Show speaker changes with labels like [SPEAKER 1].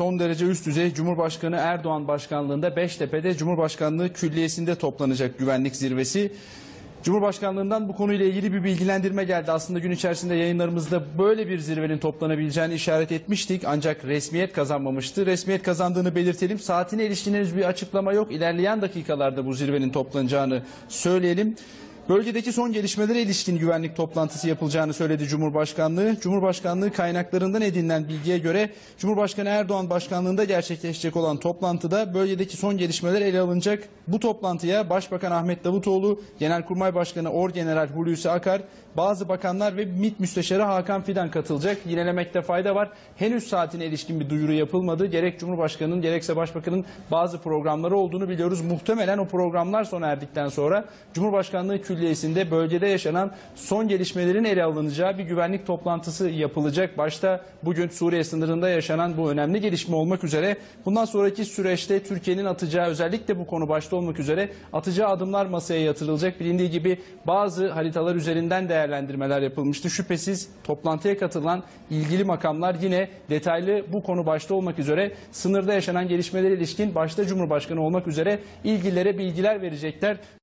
[SPEAKER 1] Son derece üst düzey Cumhurbaşkanı Erdoğan başkanlığında Beştepe'de Cumhurbaşkanlığı Külliyesi'nde toplanacak güvenlik zirvesi. Cumhurbaşkanlığından bu konuyla ilgili bir bilgilendirme geldi. Aslında gün içerisinde yayınlarımızda böyle bir zirvenin toplanabileceğini işaret etmiştik. Ancak resmiyet kazanmamıştı. Resmiyet kazandığını belirtelim. Saatine ilişkin henüz bir açıklama yok. İlerleyen dakikalarda bu zirvenin toplanacağını söyleyelim. Bölgedeki son gelişmelere ilişkin güvenlik toplantısı yapılacağını söyledi Cumhurbaşkanlığı. Cumhurbaşkanlığı kaynaklarından edinilen bilgiye göre Cumhurbaşkanı Erdoğan başkanlığında gerçekleşecek olan toplantıda bölgedeki son gelişmeler ele alınacak. Bu toplantıya Başbakan Ahmet Davutoğlu, Genelkurmay Başkanı Orgeneral Hulusi Akar, bazı bakanlar ve MİT Müsteşarı Hakan Fidan katılacak. Yinelemekte fayda var. Henüz saatine ilişkin bir duyuru yapılmadı. Gerek Cumhurbaşkanı'nın gerekse Başbakan'ın bazı programları olduğunu biliyoruz. Muhtemelen o programlar sona erdikten sonra Cumhurbaşkanlığı Külliyesi'nde bölgede yaşanan son gelişmelerin ele alınacağı bir güvenlik toplantısı yapılacak. Başta bugün Suriye sınırında yaşanan bu önemli gelişme olmak üzere bundan sonraki süreçte Türkiye'nin atacağı özellikle bu konu başta olmak üzere atacağı adımlar masaya yatırılacak. Bilindiği gibi bazı haritalar üzerinden değerlendirmeler yapılmıştı. Şüphesiz toplantıya katılan ilgili makamlar yine detaylı bu konu başta olmak üzere sınırda yaşanan gelişmelere ilişkin başta Cumhurbaşkanı olmak üzere ilgililere bilgiler verecekler.